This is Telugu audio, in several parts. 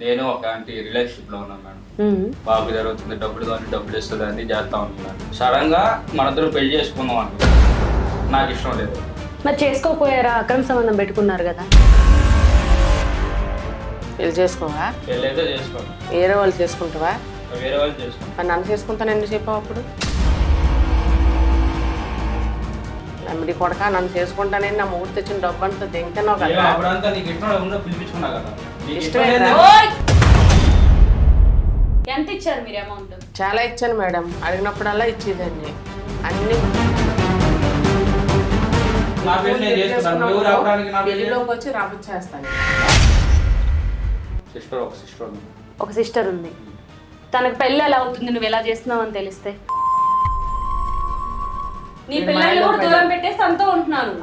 నేను ఒక ఆంటీ రిలేషన్షిప్లో ఉన్నాను మేడం. బాబు జరుగుతుంది డబ్బులు కానీ డబ్బులు ఇస్తుంది అని చేస్తా ఉంటున్నాను సడన్గా మనిద్దరం పెళ్ళి చేసుకుందాం అనుకున్నాను నాకు ఇష్టం లేదు. మరి చేసుకోకపోయారా అక్రమ సంబంధం పెట్టుకున్నారు కదా. పెళ్ళి చేసుకోవా? పెళ్ళి అయితే చేసుకోను వేరే వాళ్ళు చేసుకుంటావా? వేరే వాళ్ళు మరి నన్ను చేసుకుంటాను ఎందుకు చెప్పావు అప్పుడు? నమ్మిడి కొడక నన్ను చేసుకుంటానని నా మూడు తెచ్చిన డబ్బు అంతా దింగుతున్నావు ఏం కదా. ఎంత ఇచ్చారు మీరు అమౌంట్? చాలా ఇచ్చాను మేడం. అడిగినప్పుడల్లా ఇచ్చేదాన్ని. అన్ని పెళ్ళిలోకి వచ్చి సిస్టర్ ఒక సిస్టర్ ఉంది. ఒక సిస్టర్ ఉంది. తనకు పెళ్ళి ఎలా అవుతుంది? నువ్వు ఎలా చేస్తున్నావు అని తెలిస్తే. నీ పిల్లల్ని కూడా దూరం పెట్టేసి తనతో ఉంటున్నాను.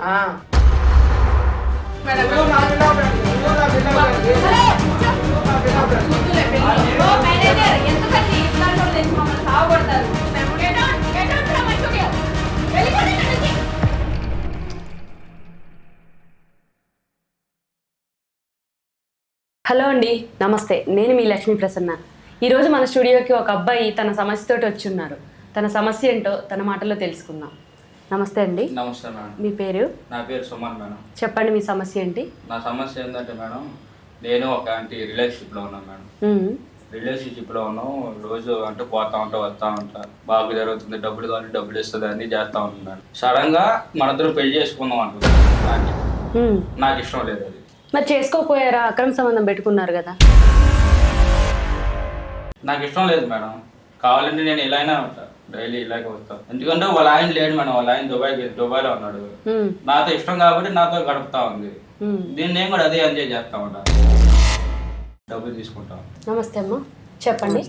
హలో అండి నమస్తే. నేను మీ లక్ష్మీ ప్రసన్న. ఈరోజు మన స్టూడియోకి ఒక అబ్బాయి తన సమస్యతోటి వచ్చి ఉన్నారు. తన సమస్య ఏంటో తన మాటల్లో తెలుసుకుందాం. నమస్తే అండి. నమస్తే మేడం. మీ పేరు? నా పేరు సుమన్ మేడం. చెప్పండి మీ సమస్య ఏంటి? నా సమస్య ఏంటంటే మేడం నేను ఒక ఆంటీ రిలేషన్షిప్లో ఉన్నాను మేడం. ఉమ్, రిలేషన్షిప్లో ఉన్నాం రోజు అంటే పోతా ఉంటా వస్తా ఉంటా. బాబు జరుగుతుంది డబ్బులు కానీ డబ్బులు ఇస్తుంది అని చేస్తా ఉంటున్నాను సడన్గా మనిద్దరం పెళ్ళి చేసుకుందాం అనుకున్నాను ఉమ్. నాకు ఇష్టం లేదు అది. మరి చేసుకోకపోయారా? అక్రమ సంబంధం పెట్టుకున్నారు కదా. నాకు ఇష్టం లేదు మేడం. కావాలంటే నేను ఇలానే ఉంటా. డైలీ ఇలాగే వస్తాను ఎందుకంటే వాళ్ళ ఆయన లేడు మేడం వాళ్ళ ఆయన దుబాయ్ దుబాయ్లో ఉన్నాడు. ఉమ్, నాతో ఇష్టం కాబట్టి నాతో గడుపుతా ఉంది. దీన్ని నేను కూడా అదే ఎంజాయ్ చేస్తా ఉంటా. డబ్బులు తీసుకుంటాం. నమస్తే అమ్మా. చెప్పండి.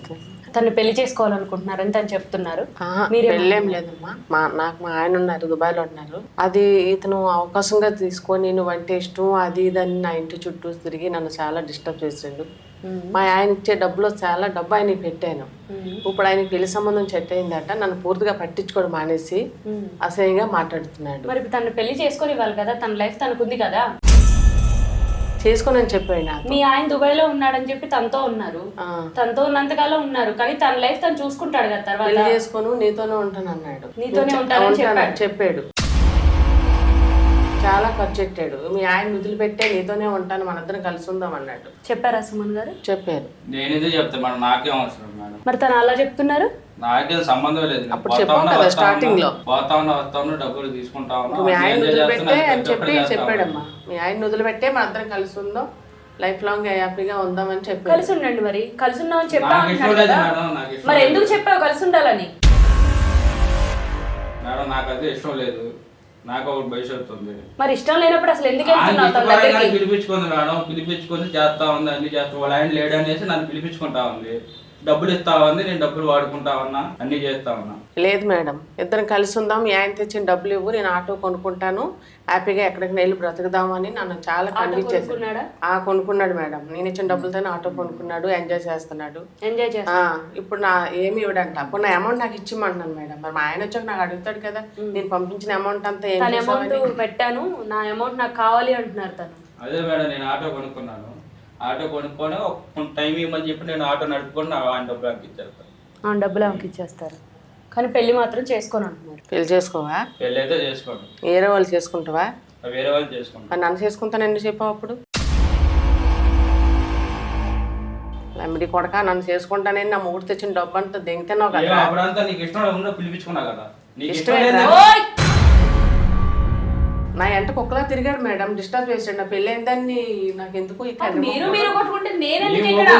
తను పెళ్ళి చేసుకోవాలనుకుంటున్నారని తను చెప్తున్నారు. పెళ్ళేం లేదమ్మా. మా నాకు మా ఆయన ఉన్నారు దుబాయ్లో ఉన్నారు. అది ఇతను అవకాశంగా తీసుకొని నువ్వంటే ఇష్టం అది ఇది అని నా ఇంటి చుట్టూ తిరిగి నన్ను చాలా డిస్టర్బ్ చేసిండు. మా ఆయన ఇచ్చే డబ్బులో చాలా డబ్బు ఆయనకి పెట్టాను. ఇప్పుడు ఆయనకి పెళ్ళి సంబంధం సెట్ అయిందట నన్ను పూర్తిగా పట్టించుకోవడం మానేసి. అసహ్యంగా మాట్లాడుతున్నాడు. మరి తను పెళ్ళి చేసుకొని ఇవ్వాలి కదా తన లైఫ్ తనకుంది కదా? చేసుకొని అని చెప్పాడు నాకు మీ ఆయన దుబాయ్లో ఉన్నాడని చెప్పి తనతో ఉన్నారు. తనతో ఉన్నంతకాలం ఉన్నారు. కానీ తన లైఫ్ తను చూసుకుంటాడు కదా తర్వాత. చేసుకోను నీతోనే ఉంటాను అన్నాడు నీతోనే ఉంటానని ఉంటాను చెప్పాడు. చెప్పాడు. చాలా ఖర్చు పెట్టాడు. మీ ఆయన వదిలిపెట్టే నీతోనే ఉంటాను మనిద్దరం కలిసి ఉందాం అన్నాడు. చెప్పారా సుమన్ గారు? చెప్పారు. నేను ఇది చెప్తాను మేడం నాకేం అవసరం మేడం? మరి తను అలా చెప్తున్నారు? నాకేం సంబంధం లేదు. అప్పుడు కదా ఉన్నా, లో. పోతా ఉన్నా వస్తా ఉన్నా డబ్బులు తీసుకుంటా ఉన్నా మీ ఆయన వదిలిపెట్టే చేస్తున్నా, అని చెప్పి చెప్పాడమ్మా. మీ ఆయన వదిలిపెట్టే మన అందరం కలిసి ఉందాం లైఫ్ లాంగ్ హ్యాపీగా ఉందామని చెప్పాడు. కలిసి ఉండండి మరి. కలిసి ఉన్నామని చెప్పా ఇష్టం మరి. ఎందుకు చెప్పావు కలిసి ఉండాలని మేడం నాకు అదే ఇష్టం లేదు. నాకు ఒకటి భవిష్యత్తు ఉంది. మరి ఇష్టం లేనప్పుడు అసలు ఎందుకు పిలిపించుకుంది మేడం. పిలిపించుకొని చేస్తా ఉంది అన్ని చేస్తా వాళ్ళ ఆయన లేడు అనేసి నన్ను పిలిపించుకుంటా ఉంది. డబ్బులు ఇస్తా ఉంది నేను డబ్బులు వాడుకుంటా ఉన్నా అన్ని చేస్తా ఉన్నా. లేదు మేడం. ఇద్దరం కలిసి ఉందాం. మీ ఆయన తెచ్చిన డబ్బులు ఇవ్వు నేను ఆటో కొనుక్కుంటాను. హ్యాపీగా ఎక్కడికి వెళ్ళి బ్రతుకుదామని నన్ను చాలా కన్విన్స్ చేశాడు ఆ కొనుక్కున్నాడు మేడం. నేను ఇచ్చిన డబ్బులతోనే ఆటో కొనుక్కున్నాడు. ఎంజాయ్ చేస్తున్నాడు. ఎంజాయ్ చేస్తా ఆ, ఇప్పుడు నా ఏమి ఇవ్వడంట. అప్పుడు నా అమౌంట్ నాకు ఇచ్చిమంటున్నాను మేడం. మరి మా ఆయన వచ్చాక నాకు అడుగుతాడు కదా నేను పంపించిన అమౌంట్ అంతా ఏం తన చేసావని. అమౌంట్ పెట్టాను. నా అమౌంట్ నాకు కావాలి అంటున్నారు తను. అదే మేడం నేను ఆటో కొనుక్కున్నాను. ఆటో కొనుక్కొని ఒక టైం ఇవ్వమని చెప్పి నేను ఆటో నడుపుకొని నా ఆయన డబ్బులు ఇచ్చేస్తాను ఆ డబ్బులు ఆమెకి ఇచ్చేస్తారు. కానీ పెళ్ళి మాత్రం చేసుకొని అంటున్నారు. పెళ్ళి చేసుకోవా? పెళ్ళి అయితే చేసుకోండి వేరే వాళ్ళు చేసుకుంటావా? వేరే వాళ్ళు చేసుకుంటాను మరి నన్ను చేసుకుంటాను ఎందుకు చెప్పావు అప్పుడు? నమ్మిడి కొడక నన్ను చేసుకుంటానని నా మూడు తెచ్చిన డబ్బు అంతా అప్పుడంతా నీకు ఇష్టం పిలిపించుకున్నా కదా. నీకు ఇష్టం లేదు. నా ఎంట కుక్కలా తిరిగాడు మేడం డిస్టర్బ్ చేసాడు నా పెళ్ళి అయిందని నాకు ఎందుకు? మీరు మీరు కొట్టుకుంటే నేను ఎందుకు ఇక్కడ?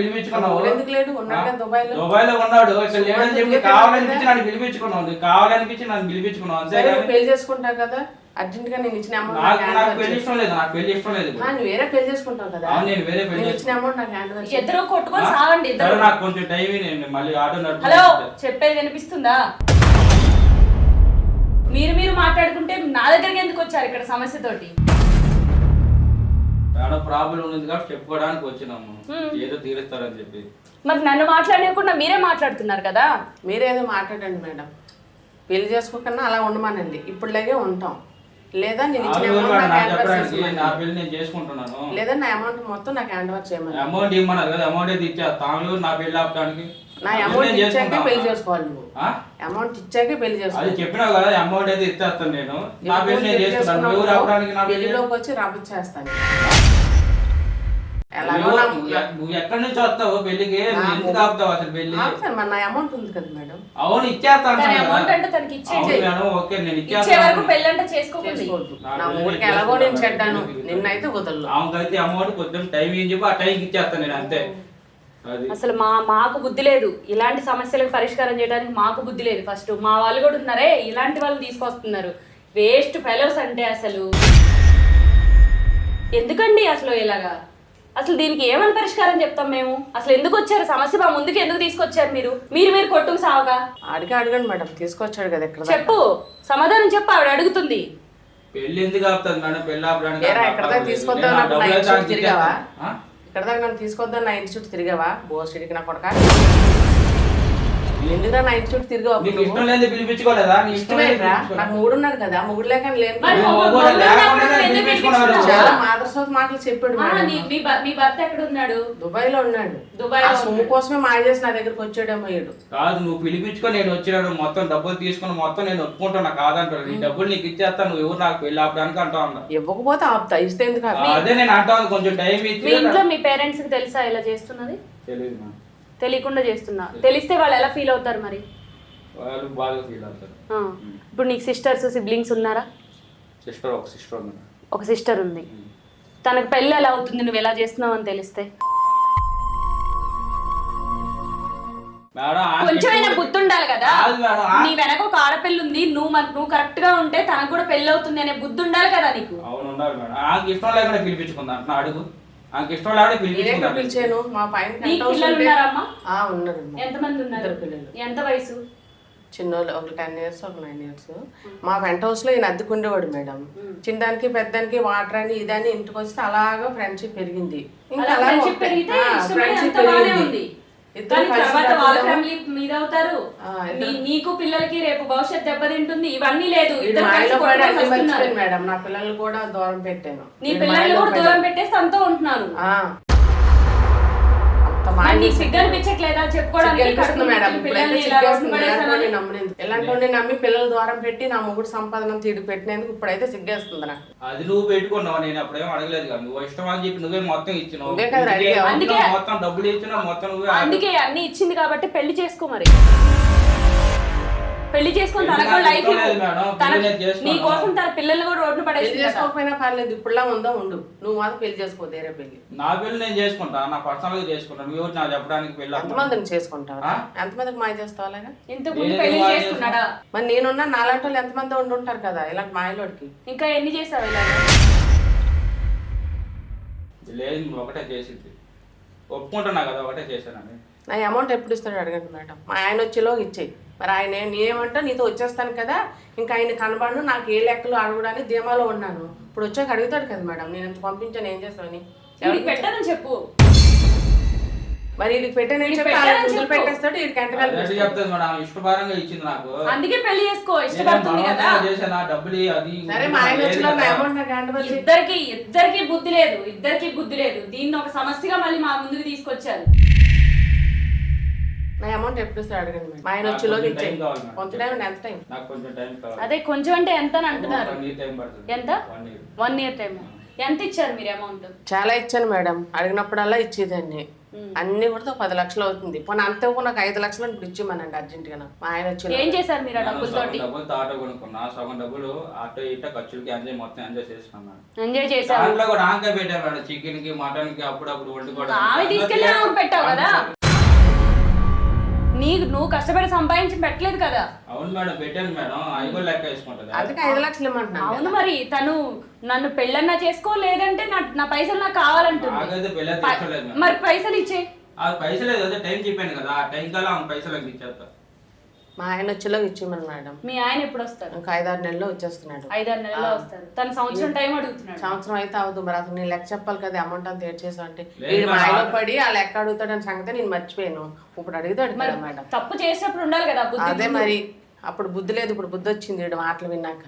పిలిపించుకున్నావు? ఎందుకు లేడు? ఉన్నాడు కదా దుబాయ్లో దుబాయ్లో ఉన్నాడు. ఇక్కడ లేడని చెప్పి కావాలనిపించి నన్ను పిలిపించుకున్నావు. నీకు కావాలనిపించి నన్ను పిలిపించుకున్నావు. అంతే సరే కానీ పెళ్ళి చేసుకుంటావు కదా. అర్జెంట్గా నేను ఇచ్చిన అమౌంట్ నాకు పెళ్ళి ఇష్టం లేదు. నాకు పెళ్ళి ఇష్టం లేదు. ఇప్పుడు. నువ్వు వేరే పెళ్ళి చేసుకుంటావు కదా. అవును, నేను వేరే పెళ్ళి నేను ఇచ్చిన అమౌంట్ నాకు హ్యాండ్ ఇద్దరు కొట్టుకొని సాగండి సరే ఇద్దరు. నాకు కొంచెం టైం ఇవ్వు, నేను మళ్ళీ ఆటో నడుపు హలో చెప్పేది వినిపిస్తుందా? మీరు మీరు మాట్లాడుకుంటే నా దగ్గరికి ఎందుకు వచ్చారు ఇక్కడ సమస్యతోటి మేడం ప్రాబ్లం ఉంది కాబట్టి చెప్పుకోవడానికి వచ్చినాము. ఏదో తీరుస్తారని చెప్పి. మరి నన్ను మాట్లాడకుండా మీరే మాట్లాడుతున్నారు కదా? మీరేదో మాట్లాడండి మేడం. పెళ్ళి చేసుకోకన్నా అలా ఉండమానండి. ఇప్పుడులాగే ఉంటాం. లేదా నేను ఇచ్చిన రోజు అమౌంట్ నాకు చెప్పడానికి. నా పెళ్ళి నేను చేసుకుంటున్నాను. లేదా నా అమౌంట్ మొత్తం నాకు హ్యాండ్ ఓవర్ చేయమని అమౌంట్ ఇమ్మన్నారు కదా అమౌంట్ అయితే ఇచ్చేస్తాను నా పెళ్ళి ఆపడానికి. నా అమౌంట్ ఇచ్చాకే. పెళ్ళి చేసుకోవాలి నువ్వు. ఆ? అమౌంట్ ఇచ్చాకే పెళ్ళి అది చేసుకోవాలి. చెప్పినావు కదా అమౌంట్ అయితే ఇచ్చేస్తాను నేను. నా పెళ్ళి నేను చేసుకుంటాను. ఎవరు ఆపడానికి నా పెళ్ళి పెళ్ళిలోకి వచ్చి రబ్బిచ్చేస్తాను ఎలాగో నువ్వు నువ్వు నువ్వు ఎక్కడి నుంచి వస్తావు పెళ్ళికి? నువ్వు ఎందుకు ఆపుతావు అసలు పెళ్ళి మరి నా అమౌంట్ ఉంది కదా మేడం. అవును ఇచ్చేస్తాను. అమౌంట్ అంటే తనకి ఇచ్చేయండి అవును మేడం ఓకే నేను ఇచ్చే వరకు నా ఊరికి నేను ఎలాగో నేను. చెడ్డాను. నిన్నైతే వదలను. ఆమెకైతే అమౌంట్ కొంచెం టైం ఏం చెప్పి ఆ టైంకి ఇచ్చేస్తాను నేను అంతే. అసలు మా మాకు బుద్ధి లేదు. ఇలాంటి సమస్యలకు పరిష్కారం చేయడానికి మాకు బుద్ధి లేదు. ఫస్ట్ మా వాళ్ళు కూడా ఉన్నారే ఇలాంటి వాళ్ళు తీసుకొస్తున్నారు. వేస్ట్ ఫెలోస్ అంటే అసలు. ఎందుకండి అసలు ఇలాగా? అసలు దీనికి ఏమని పరిష్కారం చెప్తాం మేము? అసలు ఎందుకు వచ్చారు? సమస్య మా ముందుకు ఎందుకు తీసుకొచ్చారు మీరు? మీరు మీరు కొట్టుకు సావగా? అడిగి అడగండి మేడం తీసుకొచ్చాడు కదా ఇక్కడ. చెప్పు. సమాధానం చెప్పు ఆవిడ అడుగుతుంది. పెళ్ళి ఎందుకు ఆపుతుంది మేడం? పెళ్ళి ఆపడానికి నేను నా ఇక్కడ దాకా నన్ను తీసుకొద్దాను నా ఇన్స్టిట్యూట్ తిరిగావా? బోస్టిడికి నా కొడక. ఎందుకురా నా ఇన్స్టిట్యూట్ తిరిగావా నీకు ఇష్టం లేదు పిలిపించుకోలేదా? నీ ఇష్టం లేదు నాకు కదా మూడు లేక లేను మరి లేకుండా నేను పిలిపించుకున్నాను. పిలిపించుకున్నావు? చాలా మాదర్శోత మాటలు చెప్పాడు ఆ, మేడం. నీ- మీ భ- మీ భర్త ఎక్కడ ఉన్నాడు దుబాయ్లో ఉన్నాడు. దుబాయ్లో ఆ సొమ్ము కోసమే మాయ చేసి నా దగ్గరకు వచ్చాడేమో కాదు నువ్వు పిలిపించుకొని నేను వచ్చినాడు మొత్తం డబ్బులు తీసుకుని మొత్తం నేను ఒప్పుకుంటున్నా కాదంటాడు నీ డబ్బులు నీకు ఇచ్చేస్తాను నువ్వు ఎవరు నాకు పెళ్ళి ఆపడానికి అంటా ఉన్నా. ఇవ్వకపోతే ఆపుతా ఇస్తే ఎందుకు ఆపుతా? అదే నేను అంటా ఉన్నా, కొంచెం టైం మీ ఇచ్చి ఇంట్లో మీ పేరెంట్స్కి తెలుసా ఇలా చేస్తున్నది? తెలియదు మా. తెలియకుండా చేస్తున్నా. తెలిస్తే వాళ్ళు ఎలా ఫీల్ అవుతారు మరి? వాళ్ళు బాగా ఫీల్ అవుతారు. ఇప్పుడు నీకు సిస్టర్స్ సిబ్లింగ్స్ ఉన్నారా? సిస్టర్ ఒక సిస్టర్ ఉంది. ఒక సిస్టర్ ఉంది. తనకు పెళ్ళి ఎలా అవుతుంది? నువ్వు ఎలా చేస్తున్నావు అని తెలిస్తే? కొంచెమైనా బుద్ధి ఉండాలి కదా. నీ వెనక ఒక ఆడపిల్ల ఉంది. నువ్వు నువ్వు కరెక్ట్గా ఉంటే తనకు కూడా పెళ్ళి అవుతుంది అనే బుద్ధి ఉండాలి కదా నీకు. అవును ఉండాలి మేడం. ఇష్టం లేకుండా పిలిపించుకుందా. అడుగు. ఇష్టం పిలిచాను మా పైన నీకు హౌస్ పిల్లలు ఉంటే- ఉన్నారమ్మా? ఆ ఉన్నారమ్మా ఎంతమంది ఉన్నారు? ఇద్దరు పిల్లలు. ఎంత వయసు? చిన్నోళ్ళు ఒక టెన్ ఇయర్స్ ఒక నైన్ ఇయర్స్. మా పెంట్ హౌస్లో ఈయన అద్దెకుండేవాడు మేడం. చిన్నదానికి పెద్దానికి వాటర్ అని ఇదని ఇంటికి వస్తే అలాగా ఫ్రెండ్షిప్ పెరిగింది. ఇంకా అలా ఫ్రెండ్షిప్ పెరిగితే ఇష్టమే ఫ్రెండ్షిప్ అంత బాగానే పెరిగింది. ఉంది. కానీ కలిసి తర్వాత వాళ్ళ. ఫ్యామిలీ మీద అవుతారు నీకు పిల్లలకి రేపు భవిష్యత్ దెబ్బతింటుంది. ఇవన్నీ లేదు. మేడం. నా పిల్లల్ని కూడా దూరం పెట్టాను. నీ ఇంట్లో కూడా దూరం పెట్టేసి తనతో ఉంటున్నారు. ఇలాంటి నమ్మి పిల్లల ద్వారం పెట్టి నా మొగుడు సంపాదన తీడు పెట్టినందుకు ఇప్పుడైతే సిగ్గేస్తుంది నాకు. అది నువ్వు పెట్టుకున్నావు? నేను అప్పుడేం అడగలేదు కదా. నువ్వు ఇష్టం అని చెప్పి నువ్వే మొత్తం ఇచ్చినావు. మొత్తం డబ్బులు ఇచ్చినావు మొత్తం నువ్వే అందుకే అన్ని ఇచ్చింది కాబట్టి పెళ్ళి చేసుకో మరి. పెళ్ళి చేసుకొని పెళ్ళి తనకు నాకు లైఫ్. పెళ్ళి. నీ కోసం తన పిల్లల్ని కూడా రోడ్డు పెళ్ళి పడేసి చేసుకోకపోయినా పర్లేదు ఇప్పుడులా ఉందో ఉండు. నువ్వు మాత్రం పెళ్ళి చేసుకో వేరే పెళ్ళి. నా పెళ్ళి నేను చేసుకుంటా నా పర్సనల్గా చేసుకుంటాను నువ్వు నాకు చెప్పడానికి ఆపమని. ఎంతమందిని చేసుకుంటావు? ఎంతమందికి మాయ చేస్తావు అలాగా? ఇంతకు ముందు పెళ్ళి చేసుకున్నాడా? మరి నేనున్నా నాలాంటి వాళ్ళు ఎంతమంది ఉండి ఉంటారు కదా ఇలాంటి మాయలోడికి. ఇంకా ఎన్ని చేసావు ఇలా లేదు నువ్వు ఒకటే చేసింది ఒప్పుకుంటున్నా కదా ఒకటే చేశానని. నా అమౌంట్ ఎప్పుడు ఇస్తాడు అడగండి మేడం. మా ఆయన వచ్చేలోకి ఇచ్చేయి. మరి ఆయన నేనేమంటా నీతో వచ్చేస్తాను కదా ఇంకా ఆయన కనబడు నాకు ఏ లెక్కలు అడగడానికి ధీమాలో ఉన్నాను. ఇప్పుడు వచ్చాక అడుగుతాడు కదా మేడం నేను ఇంత పంపించాను ఏం చేస్తావని వీడికి పెట్టానని చెప్పు. మరి వీడికి పెట్టాను చెప్పి. పెట్టేస్తాడు వీడికి ఎంటకాలు అందుకే పెళ్ళి చేసుకో ఇష్టపడుతుంది కదా. సరే మా ఆయన. అమౌంట్. ఇద్దరికి ఇద్దరికి బుద్ధి లేదు ఇద్దరికి బుద్ధి లేదు. దీన్ని ఒక సమస్యగా మళ్ళీ మా ముందుకు తీసుకొచ్చారు. నా అమౌంట్ ఎప్పుడు ఇస్తాడు అడగండి మేడం. మా ఆయన వచ్చేలోకి కొంచెం ఇచ్చేయి టైం కావాలి మేడం. కొంత టైం ఎంత టైం? నాకు కొంచెం టైం కావాలి. అదే కొంచెం అంటే ఎంత అని అంటున్నారు? ఎంత? One year. టైం. ఎంత ఇచ్చారు మీరు అమౌంట్? చాలా ఇచ్చాను మేడం. అడిగినప్పుడల్లా ఇచ్చేదాన్ని. అన్ని కూడా పది లక్షలు అవుతుంది. పోనీ అంతే నాకు ఐదు లక్షలు ఇప్పుడు ఇచ్చిమనండి అర్జెంట్గా మా ఆయన వచ్చి ఏం చేశారు మీరు ఆ నేను డబ్బులతోటి? సగం డబ్బులు ఆటో కొనుక్కున్నా. సగం డబ్బులు ఆటో ఇట ఖర్చులకి ఎంజాయ్ మొత్తం ఎంజాయ్ చేసుకున్నాను ఎంజాయ్ చేశారు? దాంట్లో కూడా ఆంకాయ పెట్టాను మేడం. చికెన్కి మటన్కి అప్పుడప్పుడు వండుకోవడం ఆమె తీసుకెళ్ళి పెట్టావు కదా? నీకు నువ్వు కష్టపడి సంపాదించి పెట్టలేదు కదా. అవును మేడం పెట్టాను మేడం. కూడా లెక్క వేసుకుంటుంది. అందుకే ఐదు లక్షలు ఇమ్మంటున్నాను అవును మరి తను నన్ను పెళ్ళన్నా చేసుకో లేదంటే నా నా పైసలు నాకు కావాలంటుంది. నాకైతే పెళ్ళి పై- తీసుకోలేదు మేడం. మరి పైసలు ఇచ్చే. ఆ పైసలు అదే టైం చెప్పాను కదా. ఆ టైం కల్లా ఆమె పైసలు ఇచ్చేస్తా. మా ఆయన వచ్చేలోకి ఇచ్చిమని మేడం. మీ ఆయన ఎప్పుడు వస్తారు ఇంకా ఐదారు నెలల్లో వచ్చేస్తున్నాడు. ఐదారు నెలల్లో వస్తారు. తన సంవత్సరం టైం అడుగుతున్నాడు. సంవత్సరం అయితే అవదు మరి అతను నేను లెక్క చెప్పాలి కదా అమౌంట్ అంత ఏడ్ చేసావు అంటే. లేదు వీడు మా మేడం. ఆయనలో పడి ఆ లెక్క అడుగుతాడని సంగతి నేను మర్చిపోయాను. ఇప్పుడు అడుగుతాడు మేడం. తప్పు చేసినప్పుడు ఉండాలి కదా బుద్ధి అదే మరి అప్పుడు బుద్ధి లేదు ఇప్పుడు బుద్ధి వచ్చింది వీడు మాటలు విన్నాక.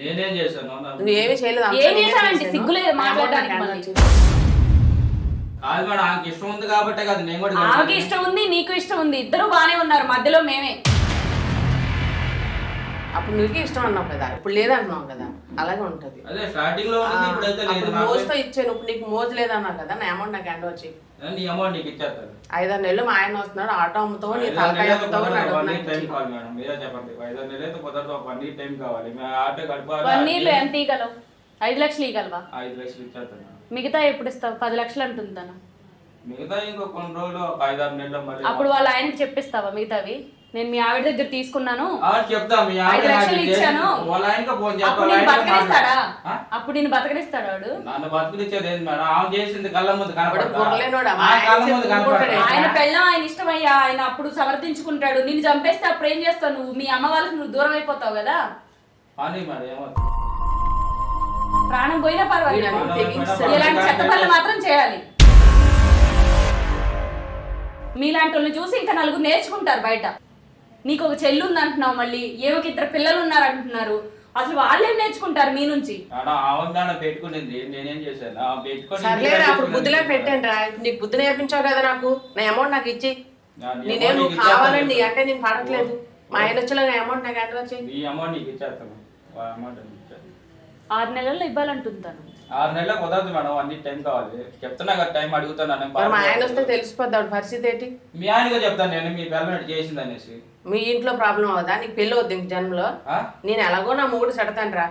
నేనేం చేశాను? నువ్వు ఏమి చేయలేదు ఏం నేనే చేశావండి? చేశాను. సిగ్గులేదు మాట్లాడడానికి. కాదు మేడం ఆమెకి ఇష్టం ఉంది కాబట్టే కాదు నేను కూడా ఆమెకి. ఇష్టం ఉంది నీకు ఇష్టం ఉంది ఇద్దరు బానే ఉన్నారు మధ్యలో మేమే. అప్పుడు నీకే ఇష్టం అన్నావు కదా ఇప్పుడు లేదంటున్నావు కదా అలాగే ఉంటది. అదే స్టార్టింగ్లో ఆ, ఉన్నది ఇప్పుడైతే లేదు. అప్పుడు నాకు మోజుతో ఇచ్చాను ఇప్పుడు నీకు మోజు లేదన్నావు కదా నా అమౌంట్ నాకు హ్యాండ్ వచ్చి. నీ అమౌంట్ నీకు ఇచ్చేస్తాను. ఐదారు నెలలు మా ఆయన వస్తున్నాడు ఆటో అమ్ముతావు నీ తలకాయ నెలలైతే అమ్ముతావు కుదరదు, నడుము వన్ నాకు ఇయర్ టైం ఇచ్చేయి. కావాలి మేడం మీరే చెప్పండి. ఐదారు నెలలు అయితే కుదరదు ఒక వన్ ఇయర్ టైం కావాలి. మేము ఆటో గడపాలి పన్నీర్లు ఎంత ఇవ్వగలవు ఐదు లక్షలు ఇవ్వగలవా ఐదు లక్షలు ఇచ్చేస్తాను. మిగతా ఎప్పుడు ఇస్తావు? పది లక్షలు అంటుంది తను. మిగతా ఇంకో కొన్ని రోజులు ఒక ఐదారు నెలలు మళ్ళీ అప్పుడు వాళ్ళ ఆయనకి చెప్పిస్తావా మిగతావి? నేను మీ ఆవిడ దగ్గర తీసుకున్నాను. ఐదు నాకు లక్షలు ఇచ్చాను. అప్పుడు నేను బతకనిస్తాడా? అప్పుడు నేను బతకనిస్తాడు వాడు? నన్ను బతుకునిచ్చేది ఏంది మేడం? ఆమె చేసింది కళ్ళ ముందు ఆయన పెళ్ళం ఆయన ఇష్టమయ్యా. ఆయన అప్పుడు సమర్థించుకుంటాడు. నిన్ను చంపేస్తే అప్పుడు ఏం చేస్తావు నువ్వు? మీ అమ్మ వాళ్ళకి నువ్వు దూరం అయిపోతావు కదా? అని ఏమవుతుంది ప్రాణం పోయినా పర్వాలేదు. ఇలాంటి చెత్త పనులు మాత్రం చేయాలి. మీలాంటి వాళ్ళని చూసి ఇంకా నలుగురు నేర్చుకుంటారు బయట. నీకు ఒక చెల్లి ఉంది అంటున్నావు మళ్ళీ. ఏమోకి ఇద్దరు పిల్లలు ఉన్నారు అంటున్నారు అసలు వాళ్ళేం నేర్చుకుంటారు మీ నుంచి? పెట్టుకునింది. నేనేం చేశాను? ఆమె పెట్టుకొని సర్లేరా అప్పుడు బుద్ధిలో పెట్టాను రా. నీకు బుద్ధి నేర్పించావు కదా నాకు. నా అమౌంట్ నాకు ఇచ్చి. నేనేం నువ్వు. కావాలండి అంటే నేను పడట్లేదు. మా ఆయన వచ్చేలా నా అమౌంట్ నాకు వచ్చి నీ అమౌంట్ నీకు ఇచ్చేస్తాను. ఆ అమౌంట్ నీకు ఇచ్చేస్తాను. ఆరు నెలల్లో ఇవ్వాలంటుంది తను ఆరు నెలల కుదరదు మేడం అన్ని టైం కావాలి. చెప్తున్నా కదా టైం అడుగుతాను మరి మా ఆయన వస్తే తెలిసిపోద్ది పరిస్థితి ఏంటి? మీ ఆయనగా చెప్తాను నేను మీ పిల్లలు చేసింది అనేసి. మీ ఇంట్లో ప్రాబ్లం అవుదా నీకు పెళ్ళి అవుద్ది ఇంక జన్మలో? నేను ఎలాగో నా మూడు సెడతాను రా.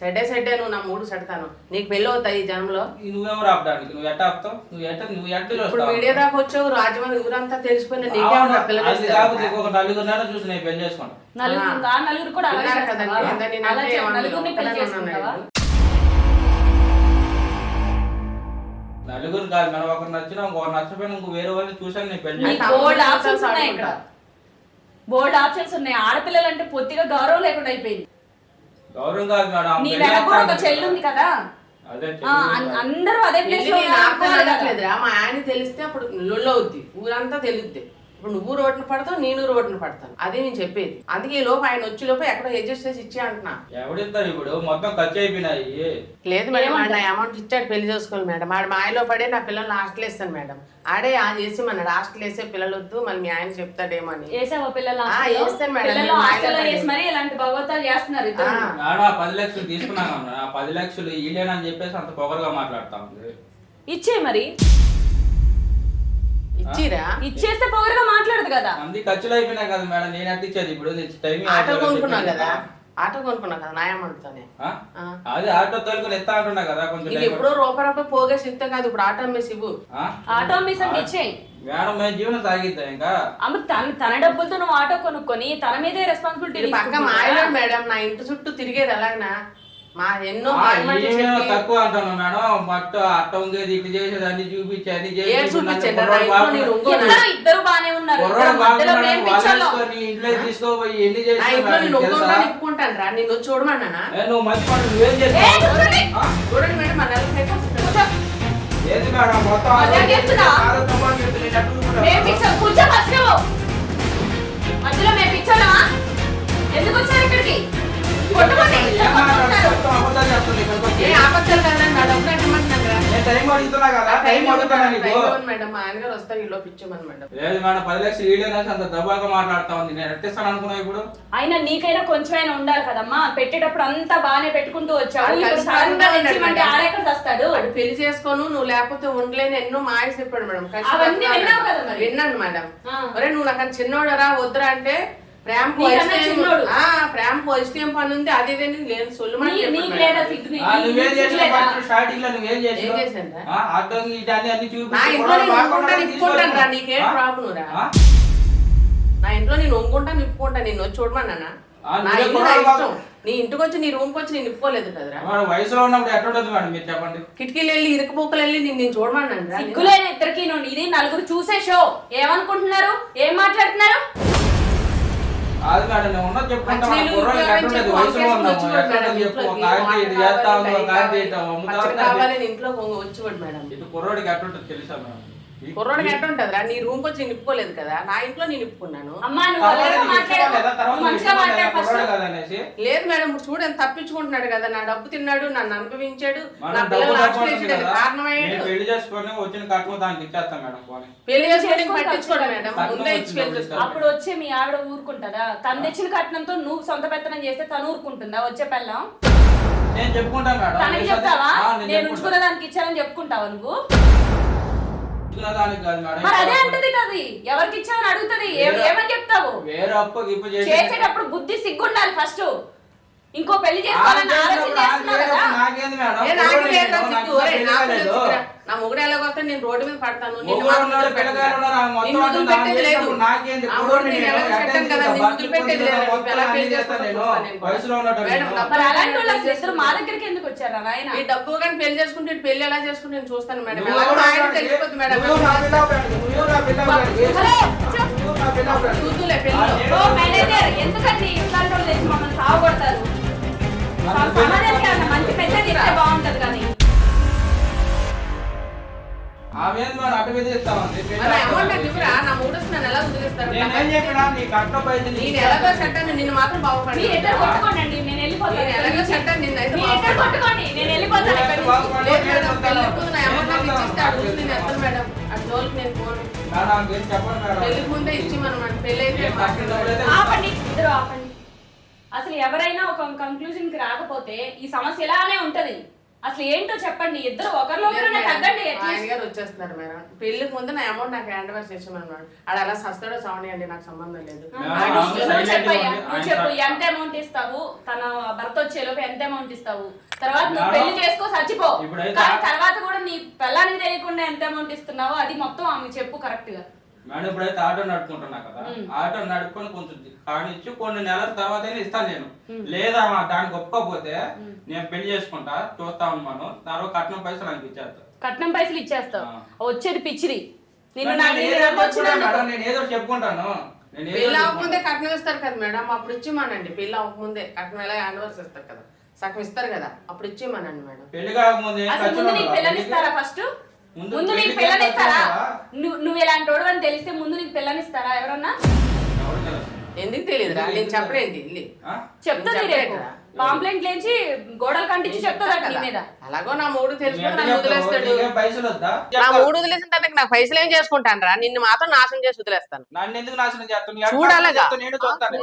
సెడే సెడే నువ్వు నా మూడు సెడతాను. నీకు పెళ్ళి అవుతాయి ఈ జన్మలో? నువ్వెవరు ఆపడానికి? నువ్వు ఎట్ట ఆపుతావు? నువ్వు ఎట్ట నువ్వు ఎట్ట ఇప్పుడు మీడియా దాకా వచ్చావు రాజమండ్రి ఊరంతా తెలిసిపోయిన నీకే అవును, ఉన్నారు పిల్లలు ఇంకొక నలుగురు నెలలు చూసి నేను పెళ్ళి చేసుకుంటాను నలుగురు నలుగురు కూడా అలాగే ఏమన్నా నలుగురిని పెళ్ళి చేసుకుంటావా? నలుగురు కాదు మనం ఒకరు నచ్చినా ఇంకొకరు నచ్చపోయినా ఇంకో వేరే వాళ్ళని చూసాను నేను పెళ్ళి నీకు. బోల్డ్ ఆప్షన్స్ ఉన్నాయి ఇక్కడ బోల్డ్ ఆప్షన్స్ ఉన్నాయి ఆడపిల్లలు అంటే పొత్తిగా గౌరవం లేకుండా అయిపోయింది గౌరవం కాదు మేడం ఆమె నీ పెళ్ళి వెనక కూడా ఒక. చెల్లి ఉంది కదా అదే ఆ, అన్-. అందరూ అదే ప్లేస్లో కదా. మా ఆయన తెలిస్తే అప్పుడు లొల్లు అవుద్ది ఊరంతా తెలుద్ది ఇప్పుడు నువ్వు రోడ్డున పడతావు నేను రోడ్డున పడతాను. అదే నేను చెప్పేది. అందుకే ఈ లోపు ఆయన వచ్చే లోపు ఎక్కడో అడ్జస్ట్ చేసి ఇచ్చే అంటున్నా. ఎవడిస్తారు ఇప్పుడు? మొత్తం ఖర్చు అయిపోయినాయి. లేదు మేడం ఆడ నా అమౌంట్ ఇచ్చాడు పెళ్ళి చేసుకోవాలి మేడం. ఆడ మా ఆయనలో పడే నా పిల్లల్ని హాస్టల్ వేస్తాను మేడం. ఆడే ఆ చేసి మన హాస్టల్ వేసే పిల్లలు వద్దు మళ్ళీ మీ ఆయన చెప్తాడేమో అని. వేసావా పిల్లలు ఆ, వేస్తాను మేడం. పిల్లలు నేను హాస్టల్లో మాయలో వేసి మరి ఇలాంటి భగవతాలు చేస్తున్నారు ఇద్దరు. ఆ. పది లక్షలు తీసుకున్నాను అన్న. ఆ పది లక్షలు ఇల్లేనని చెప్పేసి అంత పొగరుగా మాట్లాడుతా ఉంది. ఇచ్చే మరి. ఇచ్చిరా? ఇచ్చేస్తే పొగరుగా మాట్లాడదు కదా. మంది ఖర్చులు అయిపోయినాయి కదా మేడం నేను ఎంత ఇచ్చేది. ఇప్పుడు టైం ఆటో కొనుక్కున్నావు కదా? ఆటో కొనుక్కున్నావు కదా? నా అమౌంట్తోనే ఆ. అదే ఆటో తోలుకొని ఎత్తా అంటున్నా కదా కొంచెం ఇది ఎప్పుడో రూపాయి రూపాయి పోగేసి ఇస్తే కాదు ఇప్పుడు ఆటో అమ్మేసి ఇవ్వు. ఆ? ఆటో మిస్ అంటే ఇచ్చేయి. మేడం మేము జీవనం సాగిద్దాం ఇంకా? అమ్మ తన తన డబ్బులతో నువ్వు ఆటో కొనుక్కొని తన మీదే రెస్పాన్సిబిలిటీ ఇది పక్క మాయలో మేడం నా ఇంటి చుట్టూ తిరిగేది అలాగనా? మా ఎన్నో తక్కువ అంటున్నాను మేడం? మట్ట అట్ట ఉండేది ఇటు చేసేది అన్ని చూపించి అన్ని చేసి? ఇద్దరు బానే ఉన్నారు. ఇంట్లో తీసుకోపోయి ఎన్ని? నిప్పుకుంటాను రా నిన్ను నువ్వు మంచి పని నువ్వేం చేస్తావు? చూడండి మేడం మన. ఏంది మేడం మొత్తం కూర్చో. మధ్యలో మేము పిచ్చోళ్ళమా? ఎందుకు వచ్చారు ఇక్కడికి? లేదు మేడం పది లక్షలు వీడియోనేసి అంత దబాగా మాట్లాడుతా ఉంది. నేను ఎట్టిస్తాను అనుకున్నా ఇప్పుడు? అయినా నీకైనా కొంచెమైనా ఉండాలి కదమ్మా. పెట్టేటప్పుడు అంతా బానే పెట్టుకుంటూ మేడం. ఆడెక్కడ వస్తాడు వాడు పెళ్ళి చేసుకోను నువ్వు లేకపోతే ఉండలేని ఎన్నో మాయ చెప్పాడు మేడం. విన్నాను మేడం. ఆ. ఒరే నువ్వు నాకు చిన్నోడరా వద్దురా అంటే ప్రేమ ఏం పని ఉంది? అది. లేదా నీకు స్టార్టింగ్లో నువ్వేం? ప్రాబ్లం రా? నా ఇంట్లో నేను ఒంగుంటా నిప్పుకుంటా. నిన్ను వచ్చి చూడమన్నానా? ఆ, నా ఇంటికి వచ్చి నీ రూమ్కి వచ్చి నేను నిప్పుకోలేదు కదరా? వాడు వయసులో ఉన్నప్పుడు ఎట్లుండదు మేడం మీరు చెప్పండి. కిటికీలు వెళ్ళి ఇరుకుపోకలు వెళ్ళి నేను నేను చూడమన్నాను సిగ్గులేని ఇద్దరికి ఇది నలుగురు చూసే షో. ఏమనుకుంటున్నారు? ఏం మాట్లాడుతున్నారు? అది మేడం నేను ఉన్నది చెప్పుకుంటా మన వయసులో ఉన్నాము చెప్పు. ఒక ఇది చేస్తా ఉంది ఒక అమ్ముతా కుర్రోడికి ఎట్లుంటుంది తెలుసా మేడం కుర్రోడికి ఎట్ట ఉంటుంది రా నీ రూమ్కి వచ్చి నేను నిప్పుకోలేదు కదా. నా ఇంట్లో నేను నిప్పుకున్నాను. అమ్మా. లేదు మేడం ఇప్పుడు చూడని తప్పించుకుంటున్నాడు కదా. నా డబ్బు తిన్నాడు నన్ను అనుభవించాడు. నా డబ్బు పిల్లలు. కారణమయ్యాడు. పెళ్ళి చేసుకొని వచ్చిన కట్నం దానికి ఇచ్చేస్తాం మేడం. పెళ్ళి చేసుకొని పట్టించుకోడు ముందే ఇచ్చి పెళ్ళి చేసుకో అప్పుడు వచ్చి మీ ఆవిడ ఊరుకుంటుందా? తను తెచ్చిన కట్నంతో నువ్వు సొంత పెత్తనం చేస్తే తను ఊరుకుంటుందా? వచ్చే పెళ్ళం? నేను చెప్పుకుంటా మేడం. తనకి చెప్తావా? నేను. ఉంచుకున్న దానికి ఇచ్చానని చెప్పుకుంటావా నువ్వు? మరి అదే అంటది కది ఎవరికి ఇచ్చావని అడుగుతది ఏమని చెప్తావు? వేరే అప్పు గిప్పు చేసి చేసేటప్పుడు బుద్ధి సిగ్గుండాలి ఫస్ట్. ఇంకో పెళ్ళి చేసుకోవాలని ఆలోచన చేస్తున్నావు కదా? నా మొగుడు ఎలాగొస్తే నేను రోడ్డు మీద పడతాను. వదిలిపెట్టేది లేదు. అలాంటి వాళ్ళు పెళ్ళి అసలు ఇద్దరు మా దగ్గరికి ఎందుకు వచ్చారా నాయన? ఈ డబ్బు కానీ పెళ్ళి చేసుకుంటే పెళ్ళి ఎలా చేసుకుంటే నేను చూస్తాను మేడం. ఆయన తెలిసిపోద్ది. చూద్దులే మేనేజర్ ఎందుకండి ఇట్లాంటి వాళ్ళు మమ్మల్ని ఏమన్నా మంచి ఇస్తే బాగుంటది కానీ. నిన్ను మాత్రం బాగుపడి నేను. పెళ్ళి ముందు ఇచ్చి మనం అసలు ఎవరైనా ఒక కంక్లూజన్కి రాకపోతే ఈ సమస్య ఇలానే ఉంటది. అసలు ఏంటో చెప్పండి ఇద్దరు ఒకరిలో ఒకరు తగ్గండి ఆయన. గారు వచ్చేస్తున్నారు మేడం. పెళ్ళికి ముందు నా అమౌంట్ నాకు హ్యాండ్ ఓవర్ చేసామన్నాడు ఆడ అలా సస్తాడో చావనియండి నాకు సంబంధం లేదు. నువ్వు చెప్పయ్యా. నువ్వు చెప్పు ఎంత అమౌంట్ ఇస్తావు? తన భర్త వచ్చేలోపు ఎంత అమౌంట్ ఇస్తావు? తర్వాత నువ్వు పెళ్ళి చేసుకో చచ్చిపో. కానీ తర్వాత కూడా నీ పిల్లానికి తెలియకుండా ఎంత అమౌంట్ ఇస్తున్నావో అది మొత్తం ఆమె చెప్పు కరెక్ట్గా. మేడం ఇప్పుడైతే ఆటో నడుపుకుంటున్నా కదా ఆటో నడుపుకొని కొంచెం కానిచ్చి కొన్ని నెలల తర్వాత ఇస్తాను నేను. లేదా దానికి ఒప్పుకోకపోతే నేను పెళ్ళి చేసుకుంటా చూస్తా ఉన్నాను. తర్వాత కట్నం పైసలు నాకు ఇచ్చేస్తా కట్నం పైసలు ఇచ్చేస్తావు. ఆ. వచ్చేది పిచ్చిది. నిన్ను నాకు నేను ఏదో చెప్పుకుంటాను. ఒకటి అవ్వకముందే కట్నం ఇస్తారు కదా మేడం అప్పుడు ఇచ్చిమానండి పెళ్ళి అవ్వకముందే కట్నం ఎలా హ్యాండ్ ఓవర్స్ ఇస్తారు కదా సగం ఇస్తారు కదా అప్పుడు ఇచ్చేయమనండి మేడం. పెళ్ళి కాకముందే ఫస్ట్ ముందు నీకు పిల్లనిస్తారా? నువ్వు నువ్వు ఇలాంటి వాడు అని తెలిస్తే ముందు నీకు పిల్లనిస్తారా ఎవరన్నా ఎవరు తెలుసు? ఎందుకు తెలియదురా నేను? చెప్తుంది నేను రేపు. పాంప్లెంట్ లేచి గోడలు కంటించి చెప్తుందట నీ మీద అలాగో నా మూడు నన్ను? వదిలేస్తాడు. నీకేం పైసలు వద్దా? నా మూడు వదిలేసిన తర్వాత నాకు పైసలు ఏం చేసుకుంటాను రా? నిన్ను మాత్రం నాశనం చేసి వదిలేస్తాను. నన్ను ఎందుకు నాశనం చేస్తావు? నీ ఎట్లా చూడాలిగా. చేస్తావు? నేను చూస్తాను.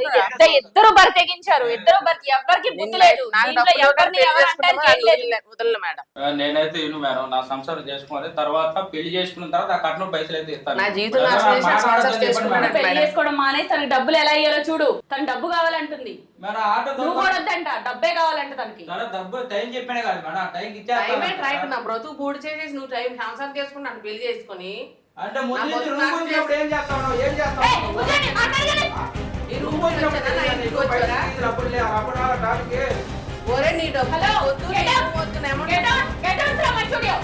ఇద్దరు బరి తెగించారు ఇద్దరు బరి ఎవరికి బుద్ధి లేదు. ఎవరిని పెళ్ళి ఎవరు చేసుకుంటామో? అంటానికి ఏం లేదు. వదిలే- వదలను మేడం. నేనైతే ఇను మేడం. నా సంసారం చేసుకోవాలి. తర్వాత పెళ్ళి చేసుకున్న తర్వాత ఆ కట్నం పైసలు అయితే ఇస్తాను. నా జీవితం నాశనం చేసి సంసారం. పెళ్ళి చేసుకోవడం మానేసి తనకి డబ్బులు ఎలా అయ్యాలో చూడు. తన డబ్బు కావాలంటుంది. నువ్వు కూడా వద్దంట. డబ్బే కావాలంట తనకి. చాలా డబ్బు టైం చెప్పానే కాదు మేడం ఆ టైంకి టైమే ఇచ్చేస్తాను నా బ్రతుకు పూడి చేసేసి నువ్వు టైం సంసారం చేసుకున్నాను పెళ్ళి చేసుకుని అంటే ముందు నా నుంచి బతుకు రూమ్ నాకు వచ్చినప్పుడు ఏం చేస్తావు ఏం ఏయ్, చేస్తావు కూర్చోండి, మాట్లాడకండి. ఈ రూమ్ వచ్చానా నా ఇంటికి వచ్చారా? అప్పుడు లే అప్పుడు ఆ టాపిక్. ఒరే నీ డబ్బు హలో, వద్దు get నీ out. డబ్బు వద్దు నా amount Get out, get out from my studio.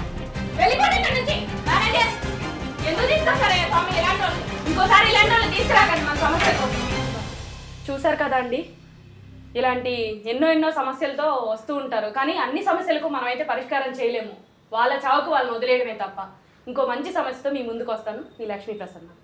వెళ్ళిపోండి ఇక్కడి నుంచి. మేనేజర్, ఎందుకు తీసుకొస్తారయ్యా స్వామి? ఇలాంటి వాళ్ళు? ఇంకోసారి ఇలాంటి వాళ్ళు తీసుకురాకండి మన సమస్యకు. చూసారు కదా అండి? ఇలాంటి ఎన్నో ఎన్నో సమస్యలతో వస్తూ ఉంటారు. కానీ అన్ని సమస్యలకు మనమైతే పరిష్కారం చేయలేము. వాళ్ళ చావుకు వాళ్ళని వదిలేయడమే తప్ప. ఇంకో మంచి సమస్యతో మీ ముందుకు వస్తాను. మీ లక్ష్మీ ప్రసన్న